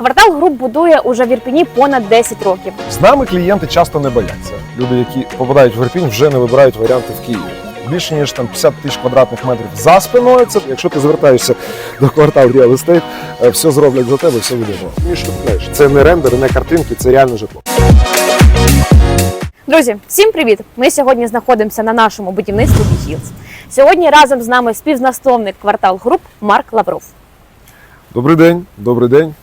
Квартал груп будує уже в Ірпіні понад 10 років. З нами клієнти часто не бояться. Люди, які попадають в Ірпінь, вже не вибирають варіанти в Києві. Більше ніж там 50 тисяч квадратних метрів за спиною. Це якщо ти звертаєшся до квартал Real Estate, е, все зроблять за тебе, все буде. І що ти знаєш? Це не рендери, не картинки, це реальне житло. Друзі, всім привіт! Ми сьогодні знаходимося на нашому будівництві Біхілз. Сьогодні разом з нами співзасновник квартал груп Марк Лавров. Добрий день, добрий день.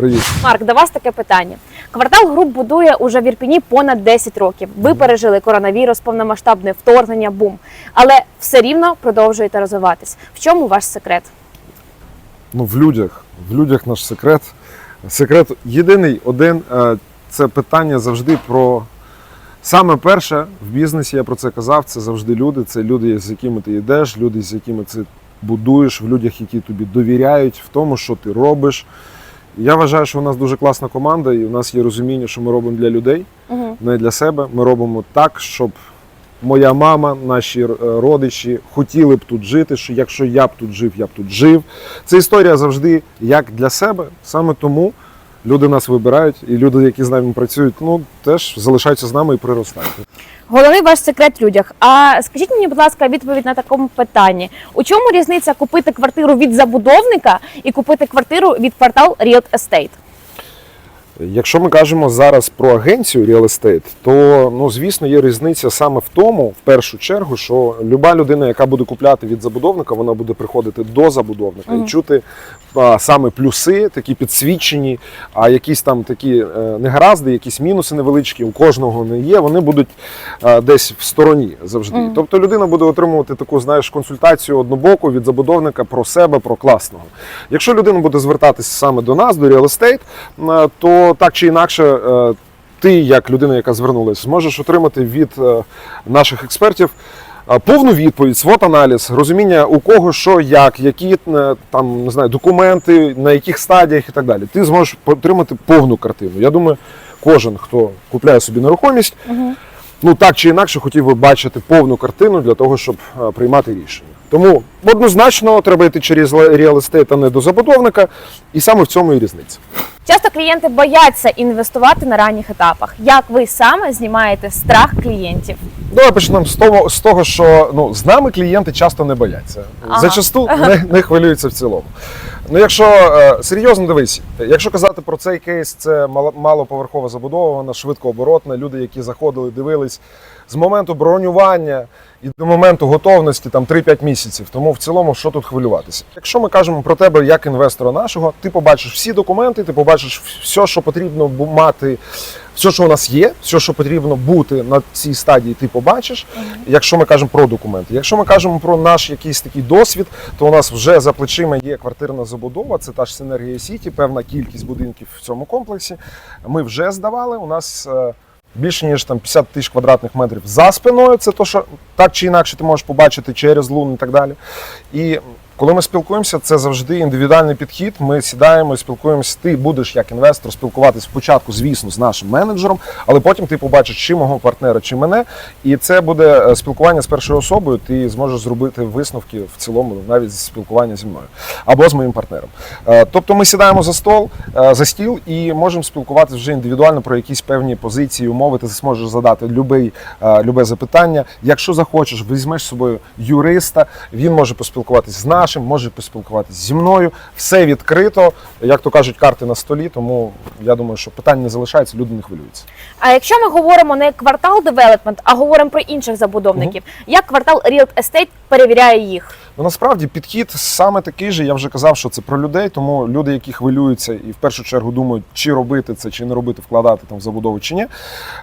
Привіт. Марк, до вас таке питання. Квартал груп будує уже в Ірпіні понад 10 років. Ви пережили коронавірус, повномасштабне вторгнення, бум. Але все рівно продовжуєте розвиватись. В чому ваш секрет? Ну, в людях. В людях наш секрет. Секрет єдиний, один е, це питання завжди про. Саме перше в бізнесі, я про це казав, це завжди люди. Це люди, з якими ти йдеш, люди, з якими ти будуєш, в людях, які тобі довіряють, в тому, що ти робиш. Я вважаю, що у нас дуже класна команда, і у нас є розуміння, що ми робимо для людей, Угу. не для себе. Ми робимо так, щоб моя мама, наші е, родичі хотіли б тут жити. Що якщо я б тут жив, я б тут жив. Це історія завжди як для себе. Саме тому люди нас вибирають, і люди, які з нами працюють, ну теж залишаються з нами і приростають. Головний ваш секрет в людях. А скажіть мені, будь ласка, відповідь на такому питанні: у чому різниця купити квартиру від забудовника і купити квартиру від квартал Real Estate? Якщо ми кажемо зараз про агенцію Real Estate, то ну звісно є різниця саме в тому, в першу чергу, що люба людина, яка буде купляти від забудовника, вона буде приходити до забудовника Мгм. і чути саме плюси, такі підсвічені, а якісь там такі е, негаразди, якісь мінуси невеличкі, у кожного не є. Вони будуть е, десь в стороні завжди. Мгм. Тобто людина буде отримувати таку, знаєш, консультацію однобоку від забудовника про себе, про класного. Якщо людина буде звертатися саме до нас, до Real Estate, е, то так чи інакше. Ти, як людина, яка звернулася, зможеш отримати від наших експертів повну відповідь, свот аналіз, розуміння у кого що, як, які е, там не знаю, документи, на яких стадіях і так далі. Ти зможеш отримати повну картину. Я думаю, кожен, хто купляє собі нерухомість, Угу. Ну так чи інакше хотів би бачити повну картину для того, щоб е, приймати рішення. Тому однозначно треба йти через Real а не до забудовника, і саме в цьому і різниця. Часто клієнти бояться інвестувати на ранніх етапах. Як ви саме знімаєте страх клієнтів? Давай почнемо з того, з того, що ну, з нами клієнти часто не бояться. Ага. Зачасту не, не хвилюються в цілому. Ну, якщо е, серйозно дивись, якщо казати про цей кейс, це мало- малоповерхова забудова, швидкооборотна. Люди, які заходили, дивились з моменту бронювання і до моменту готовності там 3-5 місяців. Тому в цілому, що тут хвилюватися? Якщо ми кажемо про тебе як інвестора нашого, ти побачиш всі документи, ти побачиш все, що потрібно мати, все, що у нас є, все, що потрібно бути на цій стадії, ти побачиш. Якщо ми кажемо про документи, якщо ми кажемо про наш якийсь такий досвід, то у нас вже за плечима є квартирна забудова, це та ж синергія Сіті, певна кількість будинків в цьому комплексі. Ми вже здавали. У нас е, більше ніж там 50 тисяч квадратних метрів за спиною. Це то, що так чи інакше ти можеш побачити через лун і так далі. І коли ми спілкуємося, це завжди індивідуальний підхід. Ми сідаємо і спілкуємося. Ти будеш як інвестор спілкуватися спочатку, звісно, з нашим менеджером, але потім ти побачиш чи мого партнера, чи мене. І це буде е, спілкування з першою особою. Ти зможеш зробити висновки в цілому, навіть з спілкування зі мною або з моїм партнером. Е, Тобто ми сідаємо за стол, е, за стіл і можемо спілкуватися вже індивідуально про якісь певні позиції, умови. Ти зможеш задати любий, любе запитання. Якщо захочеш, візьмеш з собою юриста, він може поспілкуватися з нашим, може поспілкуватися зі мною. Все відкрито, як то кажуть, карти на столі. Тому я думаю, що питань не залишається, люди не хвилюються. А якщо ми говоримо не квартал девелопмент, а говоримо про інших забудовників, як квартал Real Estate перевіряє їх? Ну насправді підхід саме такий же. Я вже казав, що це про людей. Тому люди, які хвилюються і в першу чергу думають, чи робити це, чи не робити, вкладати там в забудову чи ні.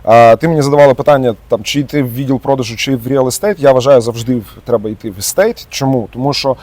А, ти мені задавала питання, там чи йти в відділ продажу, чи в real estate. Я вважаю, завжди треба йти в estate. Чому? Тому що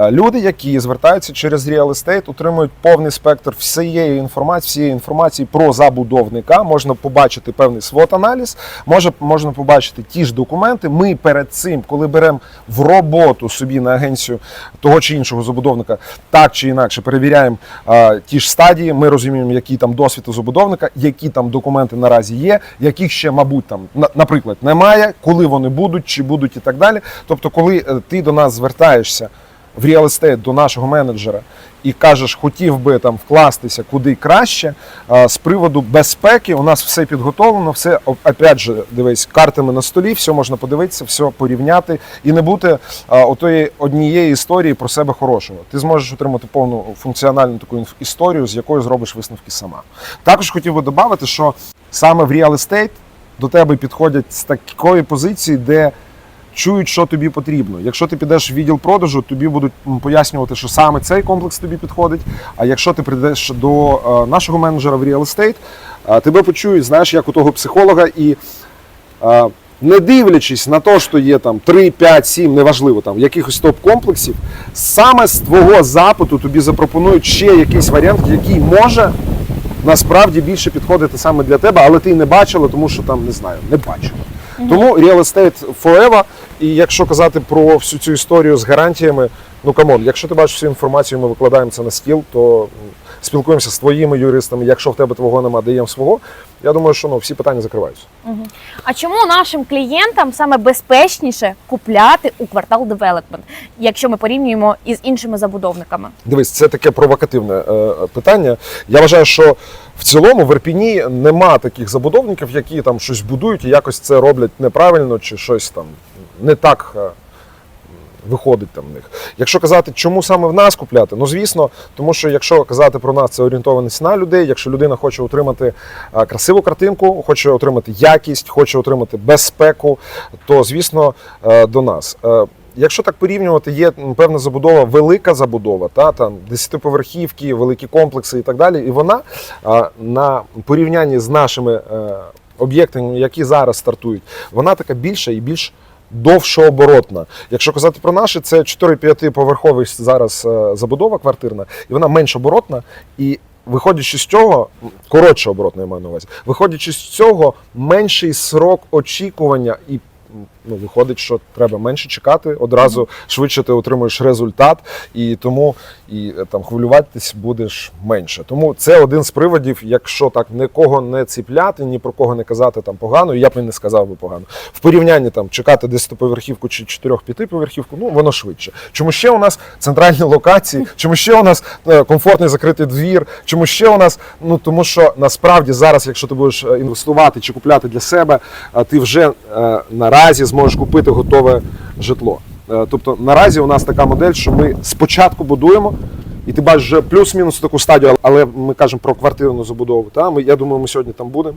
люди, які звертаються через real estate, отримують повний спектр всієї інформації, всієї інформації про забудовника. Можна побачити певний свот аналіз, може можна побачити ті ж документи. Ми перед цим, коли беремо в роботу собі на агенцію того чи іншого забудовника, так чи інакше перевіряємо а, ті ж стадії. Ми розуміємо, який там досвід забудовника, які там документи наразі є, яких ще, мабуть, там на- наприклад, немає, коли вони будуть, чи будуть і так далі. Тобто, коли е, ти до нас звертаєшся. В estate до нашого менеджера і кажеш, хотів би там вкластися куди краще. З приводу безпеки у нас все підготовлено, все опять же, дивись, картами на столі, все можна подивитися, все порівняти і не бути отої однієї історії про себе хорошого. Ти зможеш отримати повну функціональну таку історію, з якою зробиш висновки сама. Також хотів би додати, що саме в real estate до тебе підходять з такої позиції, де чують, що тобі потрібно. Якщо ти підеш в відділ продажу, тобі будуть пояснювати, що саме цей комплекс тобі підходить. А якщо ти прийдеш до е, нашого менеджера в real estate, е, тебе почують, знаєш, як у того психолога, і е, не дивлячись на те, що є там 3, 5, 7, неважливо, там якихось топ-комплексів, саме з твого запиту тобі запропонують ще якийсь варіант, який може насправді більше підходити саме для тебе, але ти не бачила, тому що там не знаю, не бачила. Тому real estate forever. І якщо казати про всю цю історію з гарантіями, ну камон, якщо ти бачиш всю інформацію, ми викладаємо це на стіл, то спілкуємося з твоїми юристами. Якщо в тебе твого нема, даємо свого. Я думаю, що ну всі питання закриваються. А чому нашим клієнтам саме безпечніше купляти у квартал девелопмент, якщо ми порівнюємо із іншими забудовниками? Дивись, це таке провокативне е, питання. Я вважаю, що в цілому в Ірпіні нема таких забудовників, які там щось будують і якось це роблять неправильно чи щось там не так. Виходить там в них. Якщо казати, чому саме в нас купляти, ну звісно, тому що якщо казати про нас, це орієнтованість на людей. Якщо людина хоче отримати красиву картинку, хоче отримати якість, хоче отримати безпеку, то звісно е, до нас. Е, Якщо так порівнювати, є певна забудова, велика забудова, та там десятиповерхівки, великі комплекси і так далі. І вона на порівнянні з нашими е, об'єктами, які зараз стартують, вона така більша і більш довшооборотна. Якщо казати про наші, це 4-5 поверховий зараз е, забудова квартирна, і вона менш оборотна. І виходячи з цього, коротше оборотна, я маю на увазі, виходячи з цього, менший срок очікування і. Ну, виходить, що треба менше чекати, одразу швидше ти отримуєш результат, і тому і е, там хвилюватись будеш менше. Тому це один з приводів, якщо так нікого не ціпляти, ні про кого не казати там погано, я б не сказав би погано. В порівнянні там чекати 10-поверхівку чи 4-5-поверхівку, ну воно швидше. Чому ще у нас центральні локації? Чому ще у нас е, комфортний закритий двір? Чому ще у нас? Ну тому що насправді зараз, якщо ти будеш е, інвестувати чи купляти для себе, ти вже наразі зможеш купити готове житло. Е, Тобто наразі у нас така модель, що ми спочатку будуємо. І ти бачиш вже плюс-мінус таку стадію, але ми кажемо про квартирну забудову. Та? Ми, я думаю, ми сьогодні там будемо.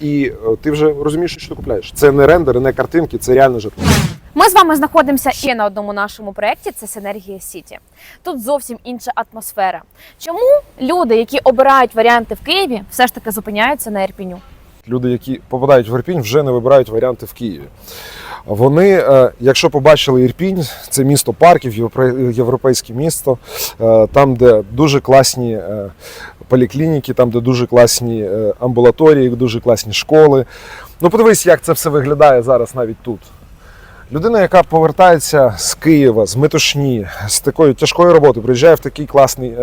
І е, ти вже розумієш, що ти купляєш. Це не рендери, не картинки, це реальне житло. Ми з вами знаходимося ще на одному нашому проєкті. Це Синергія Сіті. Тут зовсім інша атмосфера. Чому люди, які обирають варіанти в Києві, все ж таки зупиняються на Ірпіню? Люди, які попадають в Ірпінь, вже не вибирають варіанти в Києві. Вони, е, якщо побачили Ірпінь, це місто парків, європейське місто, е, там, де дуже класні е, поліклініки, там, де дуже класні амбулаторії, дуже класні школи. Ну, подивись, як це все виглядає зараз навіть тут. Людина, яка повертається з Києва, з метушні, з такої тяжкої роботи, приїжджає в такий класний,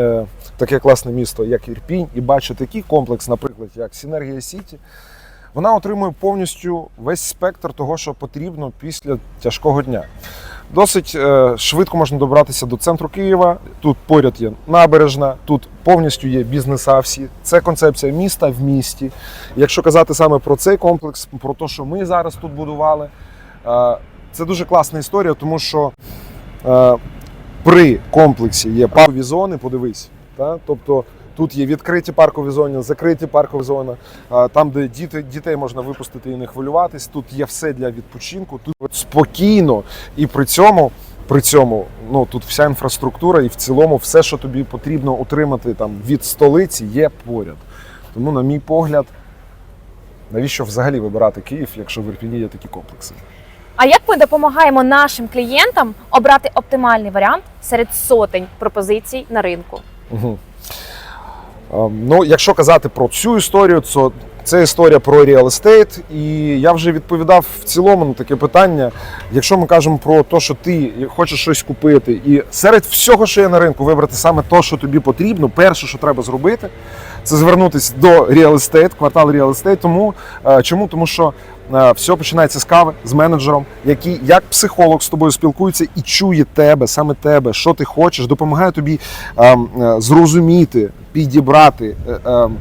таке класне місто, як Ірпінь, і бачить такий комплекс, наприклад, як Сінергія Сіті, вона отримує повністю весь спектр того, що потрібно після тяжкого дня. Досить е, швидко можна добратися до центру Києва. Тут поряд є набережна, тут повністю є бізнеса всі. Це концепція міста в місті. Якщо казати саме про цей комплекс, про те, що ми зараз тут будували, е, це дуже класна історія, тому що е, при комплексі є паркові зони, подивись. Тобто тут є відкриті паркові зони, закриті паркові зони, там, де діти, дітей можна випустити і не хвилюватись. Тут є все для відпочинку, тут спокійно і при цьому. При цьому ну тут вся інфраструктура і в цілому все, що тобі потрібно отримати там від столиці, є поряд. Тому, на мій погляд, навіщо взагалі вибирати Київ, якщо в Ірпіні є такі комплекси? А як ми допомагаємо нашим клієнтам обрати оптимальний варіант серед сотень пропозицій на ринку? Угу. Ну, якщо казати про цю історію, то це історія про real estate. І я вже відповідав в цілому на таке питання. Якщо ми кажемо про те, що ти хочеш щось купити, і серед всього, що є на ринку, вибрати саме те, що тобі потрібно, перше, що треба зробити, це звернутися до Real Estate, квартал Real Estate. Тому е, чому? Тому що все починається з кави, з менеджером, який як психолог з тобою спілкується і чує тебе, саме тебе, що ти хочеш, допомагає тобі ем, е, зрозуміти, підібрати, е, ем,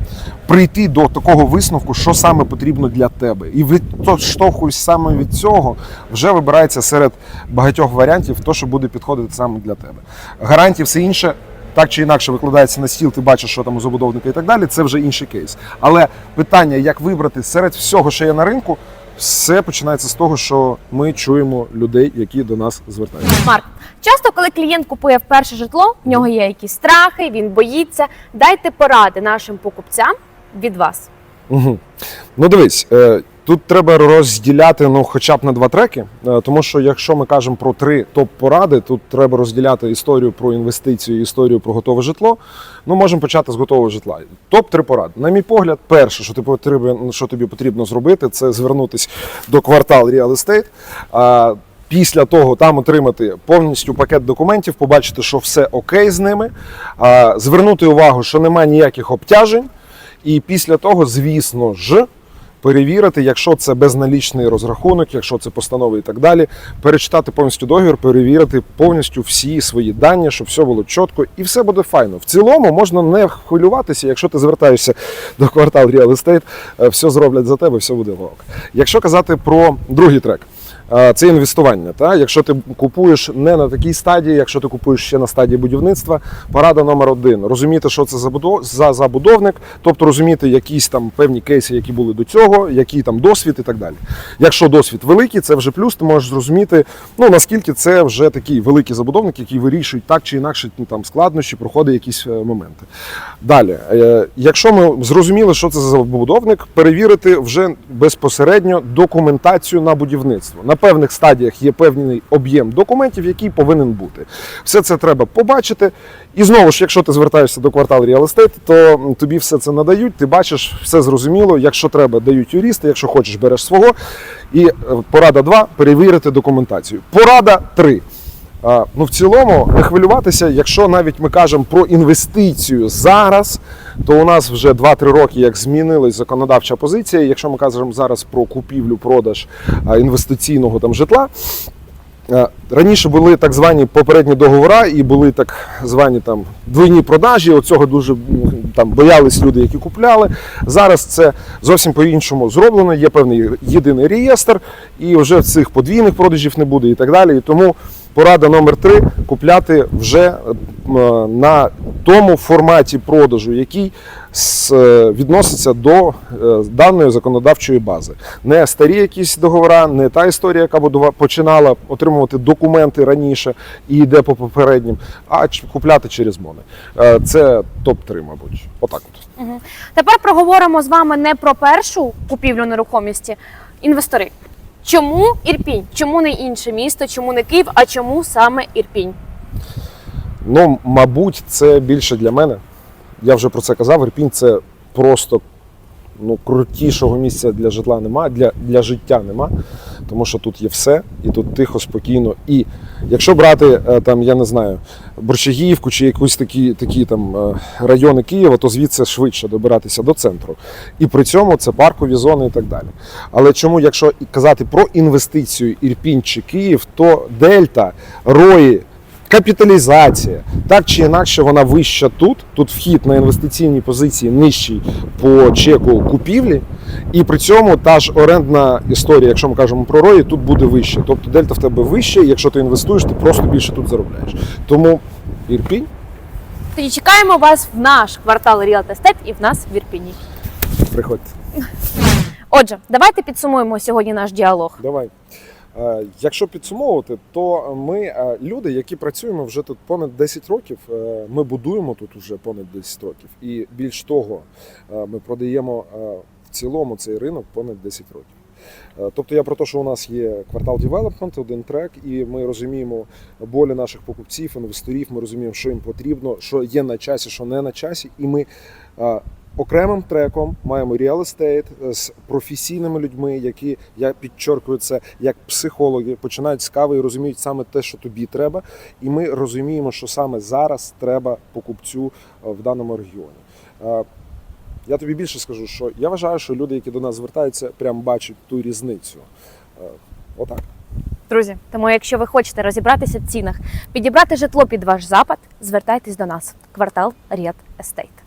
прийти до такого висновку, що саме потрібно для тебе. І відштовхуюсь саме від цього, вже вибирається серед багатьох варіантів, то, що буде підходити саме для тебе. Гарантії, все інше. Так чи інакше викладається на стіл, ти бачиш, що там у забудовника і так далі. Це вже інший кейс. Але питання, як вибрати серед всього, що є на ринку, все починається з того, що ми чуємо людей, які до нас звертаються. Марк, часто, коли клієнт купує вперше житло, в нього є якісь страхи, він боїться. Дайте поради нашим покупцям від вас. Угу. Ну дивись, е, тут треба розділяти ну, хоча б на два треки, е, тому що якщо ми кажемо про три топ-поради, тут треба розділяти історію про інвестицію історію про готове житло. Ну, можемо почати з готового житла. Топ три поради. На мій погляд, перше, що, ти потрібно, що тобі потрібно зробити, це звернутися до квартал Real Estate. Після того там отримати повністю пакет документів, побачити, що все окей з ними, звернути увагу, що немає ніяких обтяжень. І після того, звісно ж, перевірити, якщо це безналічний розрахунок, якщо це постанови і так далі, перечитати повністю договір, перевірити повністю всі свої дані, щоб все було чітко і все буде файно. В цілому можна не хвилюватися, якщо ти звертаєшся до квартал Real Estate, е, все зроблять за тебе, все буде ок. Якщо казати про другий трек. Це інвестування. Та? Якщо ти купуєш не на такій стадії, якщо ти купуєш ще на стадії будівництва, порада номер один розуміти, що це за забудовник, тобто розуміти якісь там певні кейси, які були до цього, який там досвід і так далі. Якщо досвід великий, це вже плюс, ти можеш зрозуміти, ну наскільки це вже такий великий забудовник, який вирішує так чи інакше ну, там складнощі, проходить якісь е, моменти. Далі, е, якщо ми зрозуміли, що це за забудовник, перевірити вже безпосередньо документацію на будівництво. Певних стадіях є певний об'єм документів, який повинен бути. Все це треба побачити. І знову ж, якщо ти звертаєшся до кварталу Real Estate, то тобі все це надають, ти бачиш, все зрозуміло. Якщо треба, дають юристи, якщо хочеш, береш свого. І е, порада 2 перевірити документацію. Порада 3. Ну, в цілому, не хвилюватися, якщо навіть ми кажемо про інвестицію зараз, то у нас вже 2-3 роки як змінилась законодавча позиція. Якщо ми кажемо зараз про купівлю-продаж інвестиційного там житла. Раніше були так звані попередні договори і були так звані там двойні продажі. Оцього дуже там боялись люди, які купляли. Зараз це зовсім по-іншому зроблено. Є певний єдиний реєстр, і вже цих подвійних продажів не буде і так далі. І тому порада номер три купляти вже е, на тому форматі продажу, який е, відноситься до е, даної законодавчої бази. Не старі якісь договори, не та історія, яка починала отримувати документи раніше і йде по попереднім, а купляти через мони. Це топ-3, мабуть. Отак от. Тепер проговоримо з вами не про першу купівлю нерухомості. Інвестори. Чому Ірпінь? Чому не інше місто? Чому не Київ? А чому саме Ірпінь? Ну, мабуть, це більше для мене. Я вже про це казав. Ірпінь це просто ну, крутішого місця для житла нема, для, для життя нема, тому що тут є все, і тут тихо, спокійно. І якщо брати е, там, я не знаю, Борщагіївку чи якісь такі, такі там е, райони Києва, то звідси швидше добиратися до центру. І при цьому це паркові зони і так далі. Але чому, якщо казати про інвестицію Ірпінь чи Київ, то Дельта, Рої. Капіталізація, так чи інакше, вона вища тут. Тут вхід на інвестиційні позиції нижчий по чеку купівлі, і при цьому та ж орендна історія, якщо ми кажемо про рої, тут буде вище. Тобто дельта в тебе вище, і якщо ти інвестуєш, ти просто більше тут заробляєш. Тому Ірпінь, Тоді чекаємо вас в наш квартал Real Estate і в нас в Ірпіні. приходьте. Отже, давайте підсумуємо сьогодні наш діалог. Давай. Е, Якщо підсумовувати, то ми е, люди, які працюємо вже тут понад 10 років, е, ми будуємо тут вже понад 10 років, і більш того, ми продаємо в цілому цей ринок понад 10 років. Тобто я про те, що у нас є квартал девелопмент, один трек, і ми розуміємо болі наших покупців, інвесторів. Ми розуміємо, що їм потрібно, що є на часі, що не на часі, і ми окремим треком маємо real estate з професійними людьми, які я підчеркую це як психологи, починають з кави і розуміють саме те, що тобі треба. І ми розуміємо, що саме зараз треба покупцю е, в даному регіоні. Е, Я тобі більше скажу, що я вважаю, що люди, які до нас звертаються, прям бачать ту різницю. Е, Отак. Друзі, тому якщо ви хочете розібратися в цінах, підібрати житло під ваш запад, звертайтесь до нас. Квартал Ріад Естейт.